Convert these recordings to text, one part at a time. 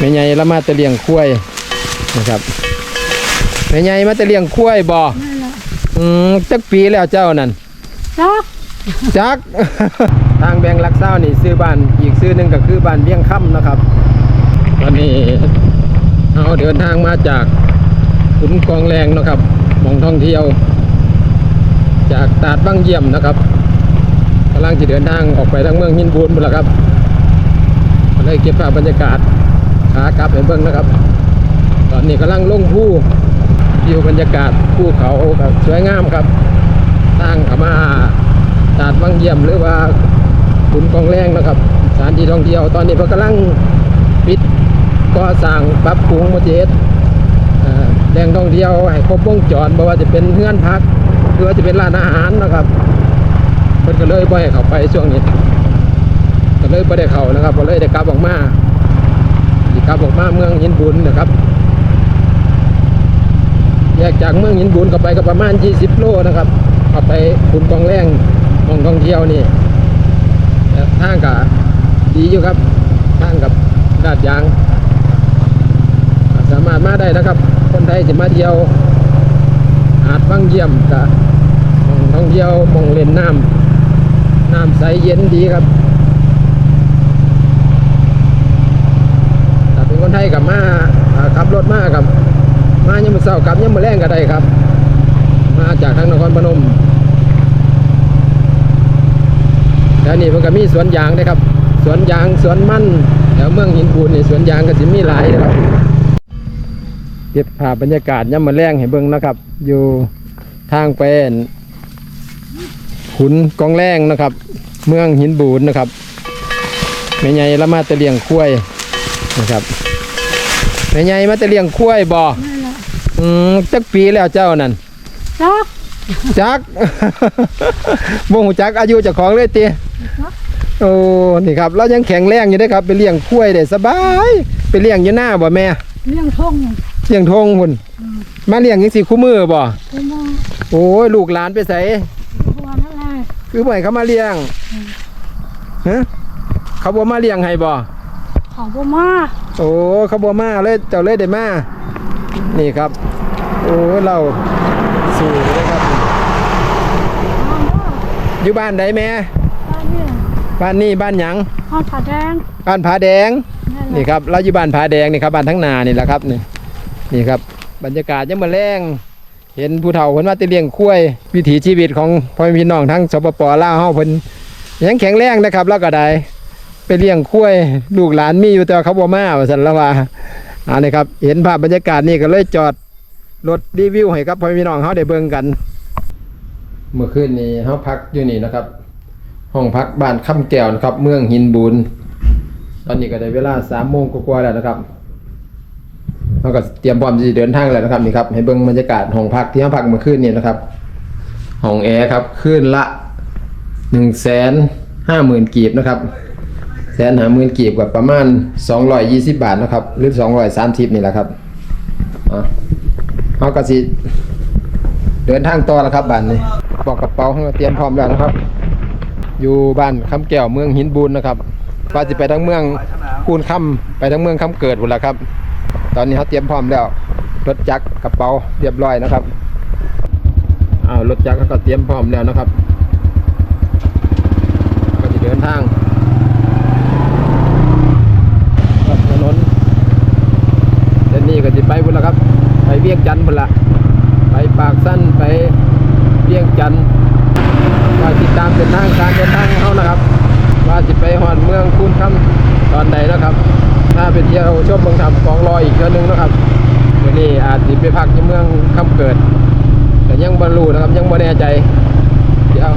แม่ใหญ่ละมาแตะเลี้ยงคุ้ยนะครับแม่ใหญ่มาแตะเลี้ยงคุ้ยบ่นั่นแหละอืมจักปีแล้วเจ้านั่นจักจัก ทางแบงลักเศร้านี่ซื้อบ้านอีกซื้อหนึ่งก็คือบ้านเบี้ยงค่ำนะครับตอนนี้เราเดินทางมาจากขุนกองแรงนะครับหมองท่องเที่ยว จากตาดบ้างเยี่ยมนะครับกำลังจะเดินทางออกไปทางเมืองหินบูนหมดแล้วครับก็เลยเก็บภาพบรรยากาศ ขากลับให้เบิ่งนะครับ ตอนนี้กำลังลงผู้วิวบรรยากาศภูเขาครับสวยงามครับทางขามาตาดวังเยี่ยมหรือว่าขุนกองแรงนะครับสถานที่ท่องเที่ยวตอนนี้เพิ่นกำลังปิดก่อสร้างปรับปรุงโมเจสแหล่งท่องเที่ยวให้ครบวงจรบ่ว่าจะเป็นเฮือนพักหรือว่าจะเป็นร้านอาหารนะครับเพิ่นก็เลยบ่ให้เข้าไปช่วงนี้ก็เลยบ่ได้เข้านะครับก็เลยได้กลับออกมา สิกลับออกมาเมืองหินบุญนะครับ แยกจากเมืองหินบุญเข้าไปก็ประมาณ 20 โลนะครับเข้าไปขุนกองแรงมองท่องเที่ยวนี่ทางกับดีอยู่ครับทางกับลาดยาง สามารถมาได้นะครับ คนไทยจะมาเที่ยวหาดฟังเยี่ยมกับมองท่องเที่ยวมองเล่นน้ำน้ำใสเย็นดีครับถ้าเป็นคน ไทยกับมาขับรถมากับมายังมือเศร้ากับยังมือแรงก็ได้ครับ มาจากทางนครพนมแล้วนี่มันก็มีสวนยางนะครับ สวนยางสวนมันแถวเมืองหินปูนนี่สวนยางก็สิมีหลายนะครับเก็บภาพบรรยากาศยังมือแรงให้เบิ่งนะครับ อยู่ทางไปอั่นขุนกองแรงนะครับ เมืองหินบูนนะครับแม่ใหญ่ละมาตะเลียงคุ้ยนะครับ แม่ใหญ่มาแตะเลียงคุ้ยบ่นั่นแหละอืมจักปีแล้วเจ้านั่นจักจักบ่หูจักอายุเจ้าของเลยติโอ้นี่ครับเรายังแข็งแรงอยู่เด้อครับ ไปเลี้ยงคุ้ยได้สบาย ไปเลี้ยงอยู่หน้าบ่แม่เลี้ยงทงเลี้ยงทงพุ่นมาเลี้ยงจังซี่คู่มือบ่กูมองโอ้ยลูกหลานไปไสหัวนั่นแหละคือบ่ให้เขามาเลี้ยงฮะเขาบ่มาเลี้ยงให้บ่ เขาบ่มาโอ้เขาบ่มาเลยเจ้าเลยได้มานี่ครับ โอ้เราสู้เลยครับบ้านว่าอยู่บ้านใดแม่บ้านเนี่ยบ้านนี้บ้านหยังห้องผาแดงบ้านผาแดงนั่นแหนี่ละครับเราอยู่บ้านผาแดงนี่ครับบ้านทั้งนานี่แหละครับนี่นี่ครับ บรรยากาศยังมาแรงเห็นผู้เฒ่าคนว่าแตเลี้ยงคุ้ยวิถีชีวิตของพ่อแม่พี่น้องทั้งสปปลาวเฮาเพิ่นยังแข็งแรงนะครับแล้วก็ได้ ไปเลี้ยงคุ้ยลูกหลานมีอยู่แต่เขาบ่มาว่าซั่นละว่าอ่านี่ครับ เห็นภาพบรรยากาศนี่ก็เลยจอดรถรีวิวให้กับพ่อม่พี่น้องเฮาได้เบิ่งกัน เมื่อคืนนี้เฮาพักอยู่นี่นะครับ ห้องพักบ้านค่ำแก้วนะครับ เมืองหินบูนตอนนี้ก็ได้เวลาสามโมงกว่าๆแล้วนะครับเราก็เตรียมพร้อมจะเดินทางแล้วนะครับนี่ครับให้เบิ่งบรรยากาศห้องพักที่เราพักเมื่อคืนนี้นะครับห้องแอร์ครับคืนละหนึ่งแสนห้าหมื่นกีบนะครับ นหาหมื่นกีบกับประมาณสองร้อยยี่สิบบาทนะครับ หรือสองร้อยสามสิบนี่แหละครับอะเราก็สิเดินทางต่อแล้วครับบ้านนี้บอกกระเป๋าเราเตรียมพร้อมแล้วนะครับ อยู่บ้านคำแก้วเมืองหินบูนนะครับว่าจะไปทั้งเมืองคูนคำไปทั้งเมืองคำเกิดหมดแล้วครับ ตอนนี้เขาเตรียมพร้อมแล้วรถจักรกระเป๋าเรียบร้อยนะครับอ้าวรถจักรก็เตรียมพร้อมแล้วนะครับ ก็จะเดินทางกับถนนเด นี้ก็จะไปพุ่นละครับ ไปเวียงจันทน์พุ่นละไปปากสั้นไปเวียงจันทน์ว่าติดตามเส้นทางการเดินทางของเขานะครับว่าสิไปหอดเมืองคูนคำตอนใดนะครับ ถ้าไปเที่ยวชมเมืองทำกองลอยอีกเทื่อนึงนะครับวันนี้อาจสิไปพักที่เมืองคำเกิด แต่ยังบรรลุนะครับยังไม่แน่ใจ เดี๋ยว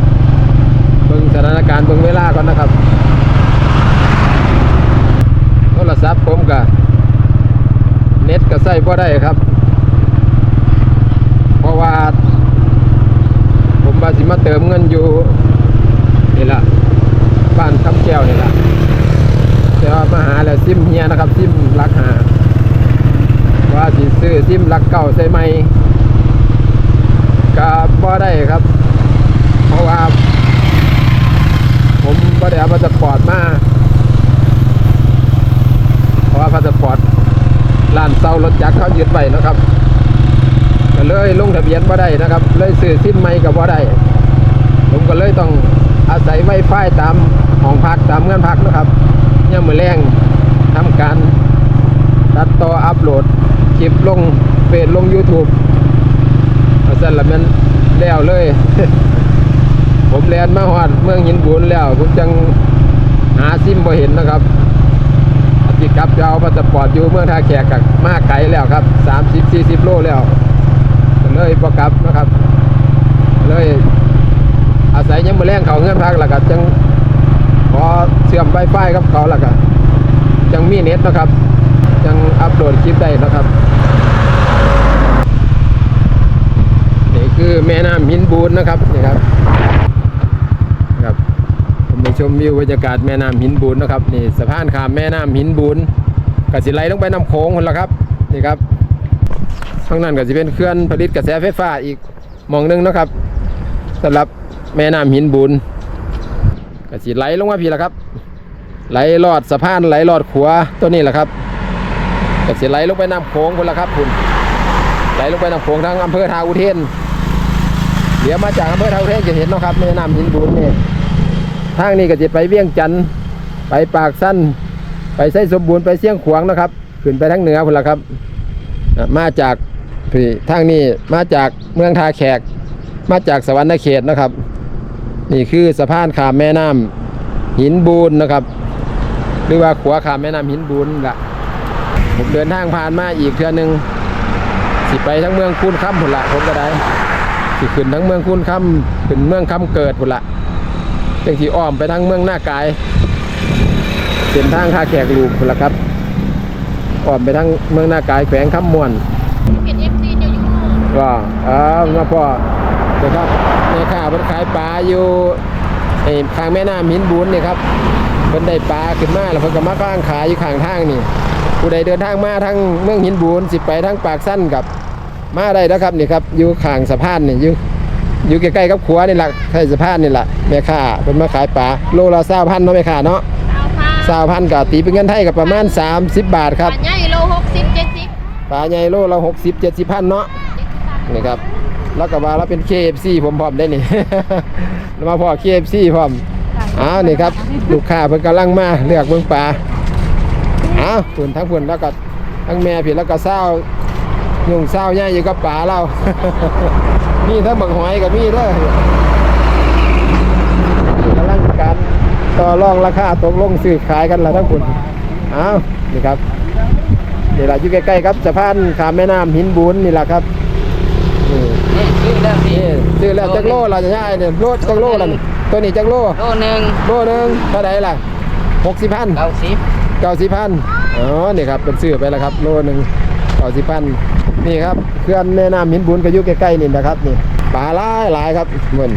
เบิ่งสถานการณ์เบิ่งเวลาก่อนนะครับโทรศัพท์ผมกับ เน็ตก็ใส่พอได้ครับ เพราะว่า ผมว่าสิมาเติมเงินอยู่นี่ละบ้านคำแก้วนี่ละแต่ว่ามาหาแล้วซิมเฮียนะครับ ซิมรักหา ว่าสิซื้อซิมรักเก่าใช่ไหมก็บ่ได้ครับ เพราะว่า ผมบ่ได้เอาพาสปอร์ตมาเพราะว่าพาสปอร์ต ร้านเซารถจักรเขายึดไว้นะครับก็เลยลงทะเบียนบ่ได้นะครับ เลยซื้อซิมใหม่ก็บ่ได้ผมก็เลยต้องอาศัยไวไฟตามห้องพักตามเงื่อนพักนะครับเนี่ยมือแรงทำการตัดต่ออัพโหลดคลิปลงเฟซลง YouTube เอาสั่นละแมันแล้วเลย ผมแลนมาฮอดเมืองหินบุญแล้ว ผมจังหาซิมบ่เห็นนะครับ ขับจะเอาพาสปอร์ตอยู่เมืองท่าแขกกับมาไกลแล้วครับ30 40 โลแล้วเลยบ่กลับนะครับ เลยอาศัยยังมือแรงเขาเงื่อนพักแล้วก็จังพอเชื่อมไวไฟกับเขาแล้วก็จังมีเน็ตนะครับจังอัปโหลดคลิปได้นะครับนี่คือแม่น้ำหินบูนนะครับนี่ครับ ชมวิวบรรยากาศแม่น้ำหินบูนนะครับนี่สะพานข้ามแม่น้ำหินบูนกสิไหลลงไปน้ำโขงคนละครับนี่ครับข้างนั้นก็จะเป็นเครื่องผลิตกระแสไฟฟ้าอีกมองหนึงนะครับสำหรับแม่น้ำหินบูนกสิไหลลงมาพี่ละครับ ไหลลอดสะพานไหลลอดขัวตัวนี้แหละครับกสิไหลลงไปน้ำโขงคนละครับคุณไหลลงไปน้ำโขงทางอำเภอทาอุเทนเดี๋ยวมาจากอำเภอทาอุเทนจะเห็นนะครับแม่น้ำหินบุญนี่ ทางนี้ก็จะไปเวียงจันทน์ไปปากสั้น ไปไส้สมบูรณ์ไปเสียงขวางนะครับ ขึ้นไปทางเหนือพุ่นละครับ มาจากพี่ทางนี้มาจากเมืองทาแขก มาจากสวรรณเขตนะครับ นี่คือสะพานขามแม่น้ำหินบูนนะครับ หรือว่าขวาขามแม่น้ำหินบูนละผมเดินทางผ่านมาอีกเทือหนึงสิไปทั้งเมืองคูนค่ำผุนละผมก็ได้สิขึ้นทั้งเมืองคูนค่ำขึ้นเมืองค่ำเกิดผุนละ จังสีอ้อมไปทั้งเมืองหน้ากายเป็นทางท่าแขกลูกผุนละครับอ้อมไปทั้งเมืองหน้ากายแขวงคำมวนเป็นเอฟซีจะอยู่ก็เออมาพ่อนะครับในข้าวเพิ่นขายปลาอยู่ไอ้ข้างแม่น้ำหินบุญนี่ครับเพิ่นได้ปลาขึ้นมาแล้วเพิ่นก็มาข้างขายอยู่ข้างทางนี่ผู้ใดเดินทางมาทางเมืองหินบูนสิไปทางปากสั้นกับมาได้นะครับนี่ครับอยู่ข้างสะพานนี่อยู่ อยู่ใกล้ๆกับขัวนี่แหละใกล้สะพานนี่แหละแม่ค้าเป็นมาขายปลาโลละเศร้าพันเนาะแม่ค้าเนาะเอาค่ะเศร้าพันกับตีเป็นเงินไทยกับประมาณ 30 บาทครับปัญญาโลหกสิบเจ็ดสิบปลาใหญ่โลละ60 70พันเนาะนี่ครับแล้วก็ว่าเราเป็น KFC ผมพร้อมได้นี่แล้วมาพอ KFC พร้อมอ้าวนี่ครับลูกค้าเพิ่นกำลังมาเลือกเบิ่งปลาอ้าวพุ่นทั้งพุ่นแล้วก็ทั้งแม่พี่แล้วก็เศร้ายุงเศร้าใหญ่อยู่กับป่าเรา มีทั้งบักหอยกับมีเด้อกำลังการต่อรองราคาตกลงซื้อขายกันแล้วทั้งคุณอ้าวนี่ครับนี่แหละอยู่ใกล้ๆครับสะพานข้ามแม่น้ำหินบุญนี่แหละครับนี่นี่ชื่อเรื่องนี้นี่ซื้อแล้วจักโลละจะใช่เนี่ยโลจักโลละนี่ตัวนี้จักโลโลหนึ่งโลหนึงเท่าไหร่ล่ะหกสิบพันเก้าสิบเก้าสิบพันอ๋อนี่ครับเป็นซื้อไปแล้วครับโลหนึ่งเก้าสิบพัน นี่ครับเคลื่อนแม่น้ำหินบุญก็อยู่ใกล้ๆนี่นะครับนี่ปลาหลายหลายครับเหมือน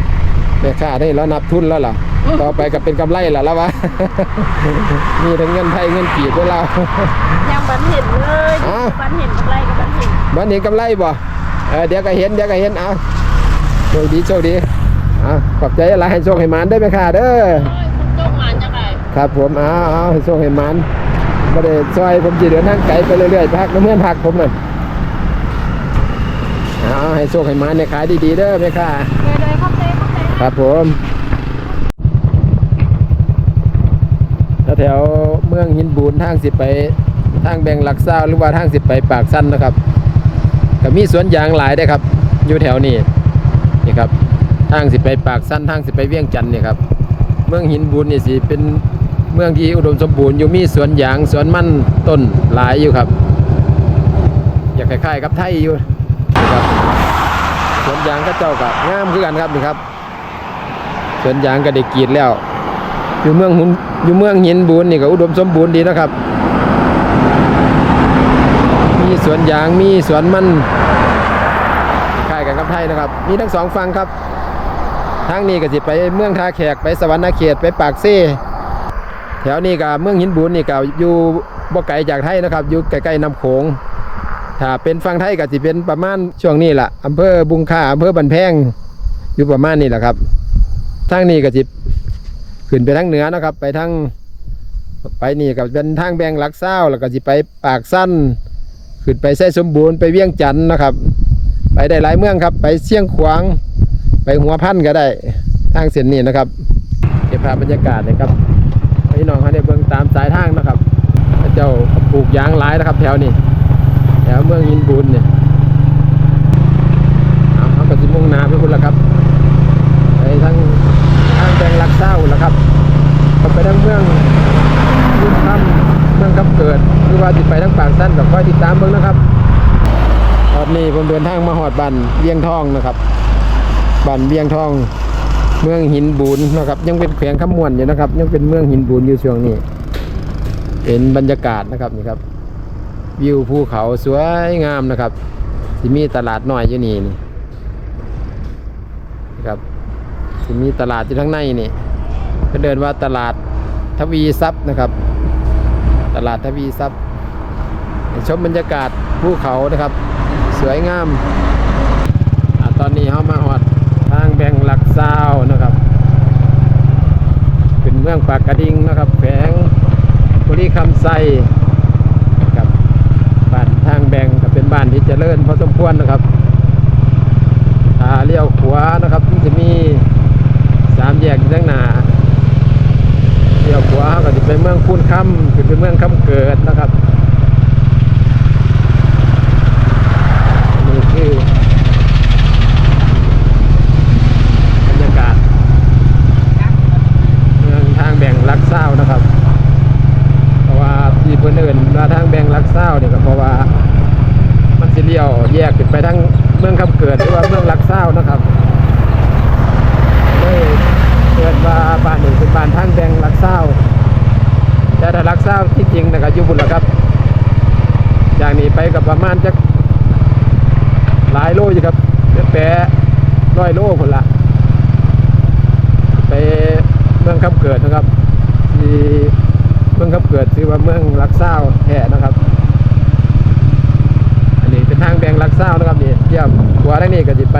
แม่ค้าได้แล้วนับทุนแล้วล่ะต่อไปก็เป็นกำไรแล้วแล้ววะมีทั้งเงินไทยเงินกีบด้วยเรายังบันเห็นเลยอ้าวบันเห็นอะไรกับบันเห็นมันเห็นกำไรบ่เออเดี๋ยวก็เห็นเดี๋ยวก็เห็นเอาโชคดีโชคดีอะขอบใจอะไรให้โชคให้หมานได้ไหมค่ะเด้อโอ้ยคุณโจงหวานจังไรครับผมเอาเอาให้โชคให้หมันบ่ได้ซอยผมจะเดินทางไกลไปเรื่อยๆพักน้ำเพื่อนพักผมน่ะ เอาให้โชคให้หมันในขายดีๆเด้อแม่ค่ะเลยเลยเข้าเต้เข้าเต้ครับผมแถวๆเมืองหินบูนทางสิไปทางแบงหลักเศร้าหรือว่าทางสิไปปากสั้นนะครับก็มีสวนยางหลายได้อครับ อยู่แถวนี้นี่ครับทางสิไปปากสั้นทางสิไปเวียงจันทน์นี่ครับเมืองหินบูนนี่สิเป็นเมืองที่อุดมสมบูรณ์อยู่มีสวนยางสวนมันต้นหลายอยู่ครับ อยากคล้ายๆกับไทยอยู่ นะครับสวนยางก็เจ้ากับงามคือกันครับนี่ครับสวนยางก็ได้กีดแล้ว อยู่เมืองหุนอยู่เมืองหินบูนนี่ก็อุดมสมบูรณ์ดีนะครับ มีสวนยางมีสวนมันคล้ายกันกับไทยนะครับ มีทั้งสองฝั่งครับทางนี้ก็สิไปเมืองท่าแขกไปสวรรณเขตไปปากเซ่แถวนี้ก็เมืองหินบูนนี่ก็อยู่บ่ไกลจากไทยนะครับ อยู่ใกล้ๆน้ำโขง ถ้าเป็นฝั่งไทยก็สิเป็นประมาณช่วงนี้แหละอำเภอบุงค่าอำเภอบันแพงอยู่ประมาณนี้แหละครับทางนี้ก็สิขึ้นไปทางเหนือนะครับ ไปทางไปนี่ก็เป็นทางแบงหลักเศร้าแล้วก็สิไปปากสั้น ขึ้นไปไส้สมบูรณ์ไปเวียงจันทน์นะครับ ไปได้หลายเมืองครับ ไปเชียงขวาง ไปหัวพันก็ได้ทางเส้นนี้นะครับเก็บภาพบรรยากาศนะครับให้พี่น้องเขาได้เบิ่งตามสายทางนะครับ เจ้าปลูกยางหลายนะครับ แถวนี้ แถวเมืองยินบุญเนี่ยเอาเขาก็จะมุ่งนาไปพุ่นละครับไปทางทางแดงลักเศร้าละครับก็ไปทางเมืองยุ่งคำเมืองกับเกิดหรือว่าติดไปทางปากสั้นก็คอยติดตามเบิ่งนะครับตอนนี้ผมเดินทางมาหอดบันเวียงทองนะครับบันเวียงทองเมืองหินบูนนะครับ ยังเป็นแขวงขมวนอยู่นะครับ ยังเป็นเมืองหินบูนอยู่ช่วงนี้ เป็นบรรยากาศนะครับนี่ครับ วิวภูเขาสวยงามนะครับ ที่มีตลาดน้อยอยู่นี่นี่นะครับที่มีตลาดอยู่ข้างในนี่ก็เดินว่าตลาดทวีทรัพย์นะครับ ตลาดทวีทรัพย์ชมบรรยากาศภูเขานะครับ สวยงามอตอนนี้เขามาหอดทางแบ่งหลักซาวนะครับ เป็นเมืองปากกระดิ่งนะครับแขวงบุรีคำไซครับบ้านทางแบ่งก็ เป็นบ้านเจริญพอสมควรนะครับถ้าเลี้ยวขวานะครับที่จะมีสามแยกด้างหน้าเลี้ยวขวาก็จะเป็นเมืองคูนคำคือเป็นเมืองคำเกิดนะครับนี่คือบรรยากาศ เมืองทางแบ่งลักเศร้านะครับ เพราะว่าที่เพื่อนเอื่นว่าทางแบ่งลักเศร้าเนี่ยก็เพราะว่ามันสิเลี้ยวแยกขึ้นไปทางเมืองคำเกิดหรือว่าเมืองลักเศร้านะครับเลยเกิดว่าบ้านหนึ่งเป็นบ้านทางแบ่งลักเศร้าแต่ถ้าลักเศร้าที่จริงนะครับอยู่บุญละครับ อย่างนี้ไปกับประมาณจะหลาย โลอยู่ครับแปะร้อยโลคนละไปเมืองคำเกิดนะครับที่เมืองคำเกิดถือว่าเมืองลักเศร้าแห่นะครับ อันนี้เป็นทางแบงลักเศร้านะครับนี่เยี่ยมหัวทางนี้ก็จะไป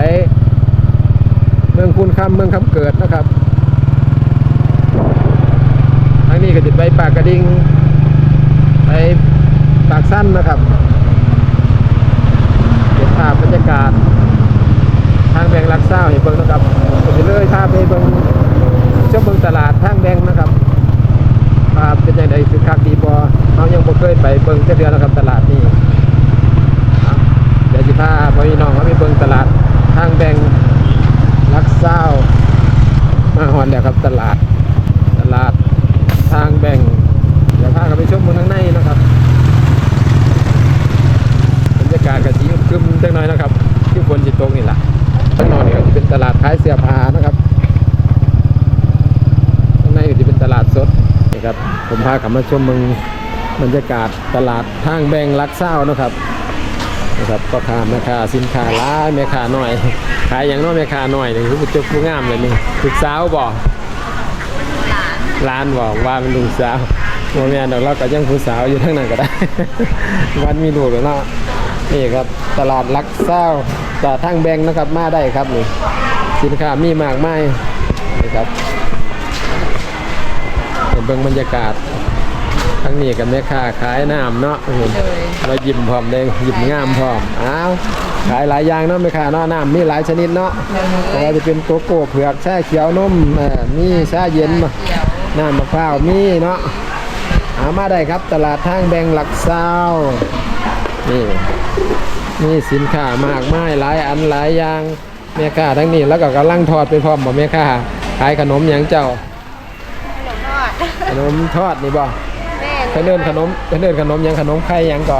เมืองคุณคำเมืองคำเกิดนะครับทางนี้ก็จะไปปากกระดิ่งไปปากสั้นนะครับ รรยากาศ ทางแบงลักเศร้าเห็นเบิ่งนะครับผมจะเลยพาไปเบิ่งชมเบิ่งตลาดทางแบงนะครับภาพเป็นยังไงคือคักดีบอเรายังบ่เคยไปเบิ่งเจ้าเดือนนะครับตลาดนี้เดี๋ยวจะพาพี่น้องมาไปเบิ่งตลาดทางแบงลักเศร้ามาฮอนแล้วครับตลาด ตลาดทางแบงเดี๋ยวพากันไปชมเมืองข้างในนะครับบรรยากาศกะสีครึมๆ จังหน่อยนะครับ ที่ฝนจิตกนี่แหละข้างนอกนี่ก็จะเป็นตลาดขายเสื้อผ้านะครับข้างในก็จะเป็นตลาดสดนะครับผมพาขับมาชมเมืองบรรยากาศตลาดทางแบงลักเศร้านะครับนะครับก็ค้าแม่ค้าสินค้าร้ายแม่ค้าหน่อย ขายอย่างน้อยแม่ค้าหน่อยนี่คือจุกผู้งามเลยนี่ลูกสาวบอกร้านบอกว่าเป็นลูกสาวโมแม่นดอกเราก็ยังผู้สาวอยู่ทั้งนั้นก็ได้ วันมีลูกแล้วเนาะ นี่ครับตลาดลักเศร้าตลาดทางแบงนะครับมาได้ครับนี่สินค้ามีมากมายนี่ครับเห็นเบิ่งบรรยากาศทั้งนี้กับแม่ค้าขายน้ำเนาะเห็นเรายิ้มพร้อมเลยยิ้มงามพร้อมอ้าวขายหลายอย่างเนาะแม่ค้าเนาะน้ำมีหลายชนิดเนาะไม่ว่าจะเป็นโกโก้เผือกชาเขียวนมเอ่อมีชาเย็นมาน้ำมะพร้าวมีเนาะเอามาได้ครับตลาดทางแบงหลักเศร้า นี่นี่สินค้ามากมายหลายอันหลายอย่างแม่ค้าทั้งนี้แล้วก็กำลังทอดไปพร้อมบ่แม่ค้าขายขนมหยังเจ้า ขนมทอดขนมทอดนี่บ่แม่เขาเดินขนมเขาเดินขนมหยังขนมไข่หยังก็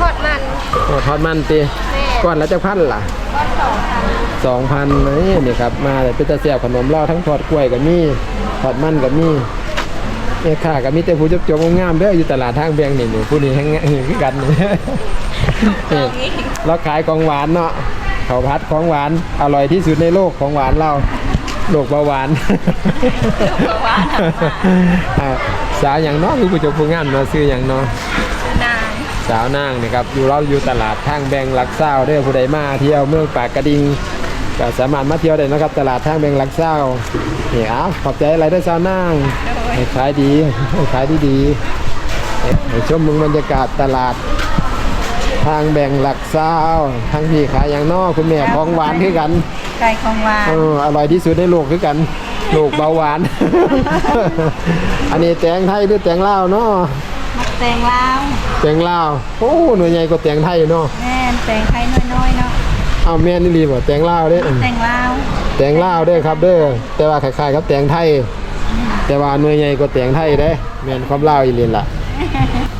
ทอดมันโอ้ทอดมันติแม่ก้อนละจักพันล่ะ ก้อนสองพัน2,000นี่นี่ครับมาเลยเป็นตาแซ่บขนมเล่าทั้งทอดกล้วยก็มีทอดมันก็มี แม่ค้าก็มีแต่ผู้จบจบๆงามๆเด้ออยู่ตลาดทางแบงนี่นี่ผู้นี้แฮงคือกันนี่นี่เราขายของหวานเนาะข้าวผัดของหวานอร่อยที่สุดในโลกของหวานเราโรคเบาหวานเบาหวานอ่าสาวอย่างเน้อคือผู้จบผู้งานเนาะซื้ออย่างเนาะนางสาวนางนี่ครับอยู่เราอยู่ตลาดทางแบงหลักเศร้าเด้อผู้ใดมาเที่ยวเมืองปากกระดิ่งก็สามารถมาเที่ยวได้นะครับ ตลาดทางแบงหลักเศร้านี่เอ้าขอบใจอะไรด้วยสาวนางให้ ขายดีให้ขายดีดีๆให้ชมเมืองบรรยากาศตลาด ทางแบ่งหลักซาวทางพี่ขายอย่างนอกคุณแม่ของหวานคือกันไก่ของหวานเอออร่อยที่สุดในโลกคือกันโลกเบาหวาน อันนี้แตงไทยหรือแตงลาวเนาะมักแตงลาวแตงลาวโอ้หน่วยใหญ่กว่าแตงไทยเนาะแม่นแตงไทยน้อยๆเนาะเอาแม่นอี่รีบ่แตงลาวเด้แตงลาวแตงลาวเด้อครับเด้อแต่ว่าคล้ายๆกับแตงไทย แต่ว่าหน่วยใหญ่กว่าแตงไทยเด้แม่นความลาวอีเลียนล่ะ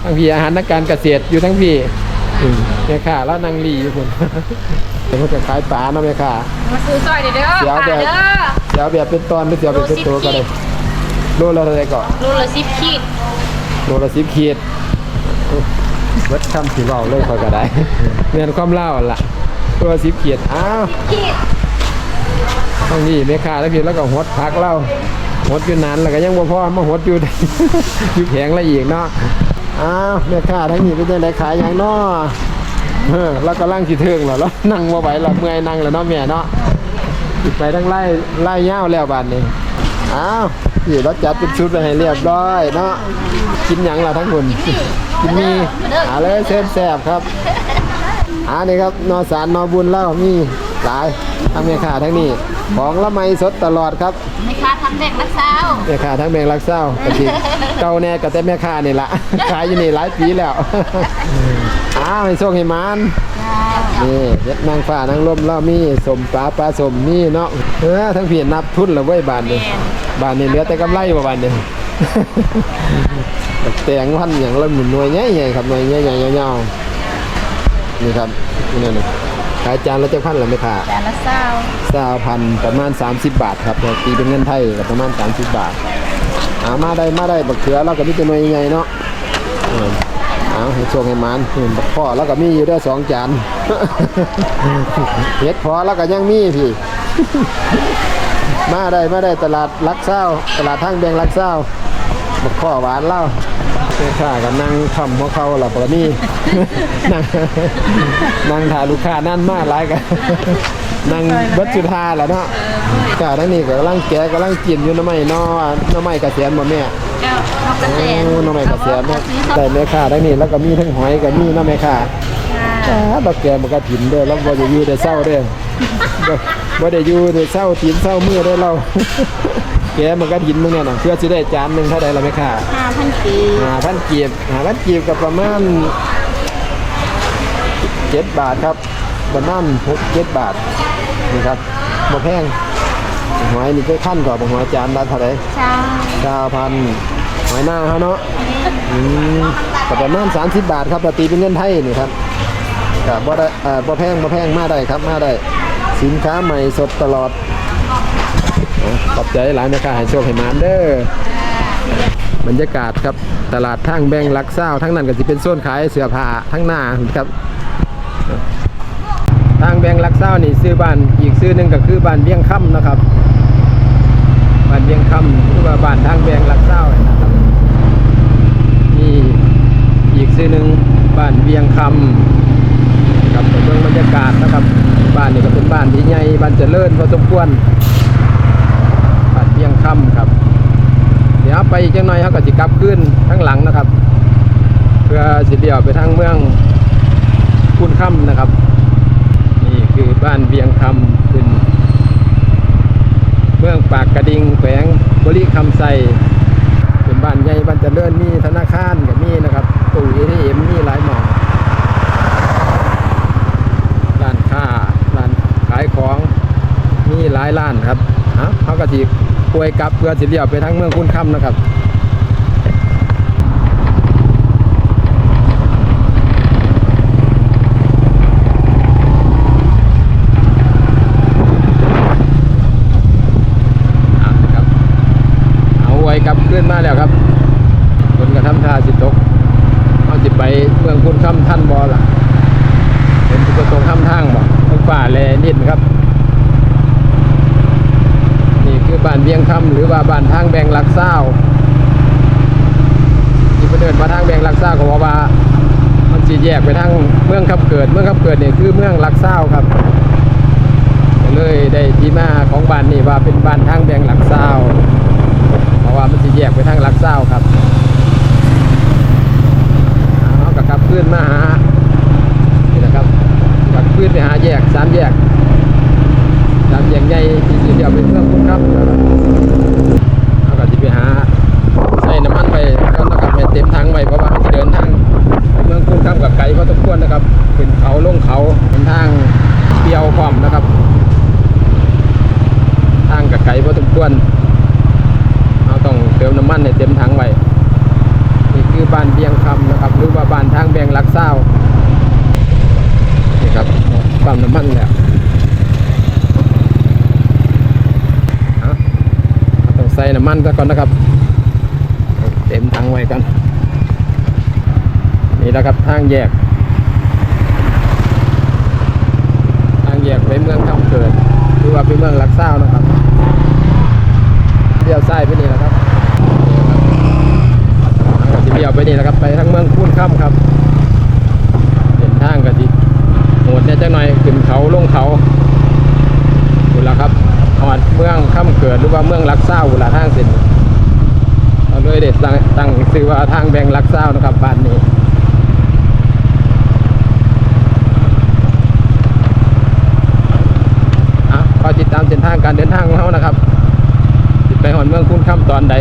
ทั้งพี่อาหารนักการเกษตรอยู่ทั้งพี่อืมแม่ค้าแล้วนางลีอยู่พุ่นแต่ว่าจะขายปลาเนาะแม่ค้ามาซื้อซอยเด้อเด้อเดี๋ยวปลาเดี๋ยวเด้อเดี๋ยวแบบเป็นตอนหรือเดี๋ยวแบบเป็นตัวก็ได้โลละเท่าไหร่ก่อนโลละ10ขีดโลละ10ขีดเบิดคำสิเว้าเลยค่อยก็ได้แม่นความลาวล่ะ ตัวละ10ขีดอ้าวขีดตรงนี้แม่ค้าแล้วพี่แล้วก็หดพักเล่า หดอยู่นานแล้วก็ยังบ่พอมาหดอยู่ อยู่แผงละอีกเนาะอ้าวแม่ค้าทั้งนี้เป็นจังไดขายหยังเนาะเออแล้วก็ล่างสิถึงแล้วแล้วนั่งบ่ไหวแล้วเมื่อยนั่งแล้วเนาะแม่เนาะสิไปทั้งไล่ไล่ยาวแล้วบาดนี้อ้าวพี่เราจัดเป็นชุดไปให้เรียบร้อยเนาะกินหยังล่ะทั้งคนกินมีหาเลยเชิญแซ่บครับอ่านี่ครับนอสารนอบุญเล่ามี หลายทั้งแม่ค้าทั้งนี้ของละไมสดตลอดครับไม่ค้าทำเด็กนักสาวแม่ค้าทั้งแมงลักเศร้าก็สิเก่าแน่กับแต่แม่ค้านี่ละขายอยู่นี่หลายปีแล้วอ้าวให้โชคให้หมานนี่เฮ็ดนางฟ้านางลมเล่ามีสมปลาปลาสมมีเนาะเออทั้งพี่นับทุนแล้วเว้ยบานนี้บานนี้เหลือแต่กำไรบ่บานนี้แตงพันอย่างละหมุนหน่วยใหญ่ๆครับหน่วยใหญ่ๆยาวๆนี่ครับนี่นี่ ขายจานละจักพันละแม่ค้าแต่ละสาวสาพันประมาณ 30 บาทครับแต่ตีเป็นเงินไทยก็ประมาณ 30 บาทอามาได้มาได้บักเขือเราก็มีตัวหน่วยใหญ่เนาะเออเอาให้โชคให้หมันเห็นบักพ่อแล้วก็มีอยู่ได้สองจานเฮ็ดพอแล้วก็ยังมีพี่มาได้มาได้ตลาดลักเศร้าตลาดทางแบงลักเศร้าบักพ่อหวานเล่าแม่ค้าก็นั่งคำหัวเขาหลับปะนี่ นั่งนั่งถ่ายลูกค้านั่นมากหลายกันนั่งเบัดสุธาแหละเนาะกาทั้งนี้ก็กำลังแกะกำลังกินอยู่หน้ำไม้นอหน้ำไม้กระเสียนบ่แม่เจ้านอกกระโอ้แสนหน้ำไม้กระเสียนเนาะแต่แม่ค้าทั้งนี้แล้วก็มีทั้งหอยก็มีเน้ำแม่ค้าอ่าบักแกมันก็ถิ่นเด้อแล้วบ่ได้อยู่ได้เศร้าเด้อบ่บ่ได้อยู่ได้เศร้าถิ่นเศร้ามือได้อเราแกมันก็ถิ่นมึงเนี่ยน่ะเพื่อสิได้จานหนึงเท่าใดล่ะแม่ค้าห้าพันกีหาพันกีบหาพันกีบกับประมาณ เจ็ดบาทครับประมาณหกเจ็ดบาทนี่ครับบ่แพงหอยนี่ก็ขั้นกว่าบ่หอยจานละเท่าไหร่ใช่เก้าพันหอยหน้าเขาเนาะอืมก็ประมาณสามสิบบาทครับแต่ตีเป็นเงินไทยนี่ครับก็บ่ได้เอ่อบ่แพงบ่แพงมาได้ครับมาได้ สินค้าใหม่สดตลอดอะขอบใจหลายนะครับให้โชคให้หมานเด้อบรรยากาศครับตลาดทางแบงลักเศร้าทั้งนั้นก็จะเป็นโซนขายเสื้อผ้าทั้งหน้าครับทาง แบงลักเศร้านี่ซื้อบ้านอีกซื้อหนึ่งก็คือบ้านเบี้ยงค่ำนะครับบ้านเบี้ยงค่ำหรือว่าบ้านทางแบงลักเศร้านี่ยนะครับนี่อีกซื้อหนึ่งบ้านเบี้ยงค่ำครับเมืองบรรยากาศนะครับ บ้านนี่ก็เป็นบ้านที่ใหญ่บ้านเจริญพอสมควรบ้านเบี้ยงค่ำครับเดี๋ยวไปอีกจังหน่อยเขาก็สิกลับขึ้นทั้งหลังนะครับ เพื่อสิเดียวไปทางเมืองคุนค่ำนะครับ คือบ้านเบียงคำขึ้นเมืองปากกระดิ่งแขวงบริคำไซเป็นบ้านใหญ่บ้านเจริญมีธนาคารกับมีนะครับตู้เอทีเอ็มมีหลายหมองร้านค้าร้านขายของมีหลายร้านครับอะเขาก็สิป่วยกลับเพื่อสิเดียวไปทางเมืองคุณค่ำนะครับ เอาครับ เลับขึ้นมาแล้วครับคนกระทำท่าสิตกเอาจิไปเมืองคุณคำท่านบอล่ะเป็นตัวตรงข้ามทางบ่ต้องฝ่าแลนิดครับ นี่คือบ้านเบียงคำหรือว่าบ้านทางแบงลักเศร้าที่ปเดินมาทางแบงลักเศร้าก็บอกว่ามันจีแยกไปทางเมืองขับเกิด เมืองขับเกิดนี่คือเมืองลักเศร้าครับเลยได้ที่มาของบ้านนี่ว่าเป็นบ้านทางแบงหลักเศร้า ราะว่ามันจะแยกไปทางลักเศร้าครับเอากระับขึ้นมาฮะนี่นะครับขับขึ้นไปหาแยกสามแยก ยกไปเมืองคำเกิดหรือว่าไปเมืองลักเศร้านะครับเลี้ยวไซ้ไปนี่และครับนี่ครับเบียวไปนี่แหละครับ ไปทางเมืองคูนค่ำครับเดินทางกสิโหดเนี่ยจังหน่อยขึ้นเขาลงเขาคุณละครับหอดเมืองค่ำเกิดหรือว่าเมืองลักเศร้าคุณละทางเส้นเราเลยเด็ดตั้งตั้งชื่อว่าทางแบงลักเศร้านะครับบ้านนี้ อะขอติดตามเส้นทางการเดินทางของเขานะครับสิไปหอนเมืองคุ้นค่ำตอนใด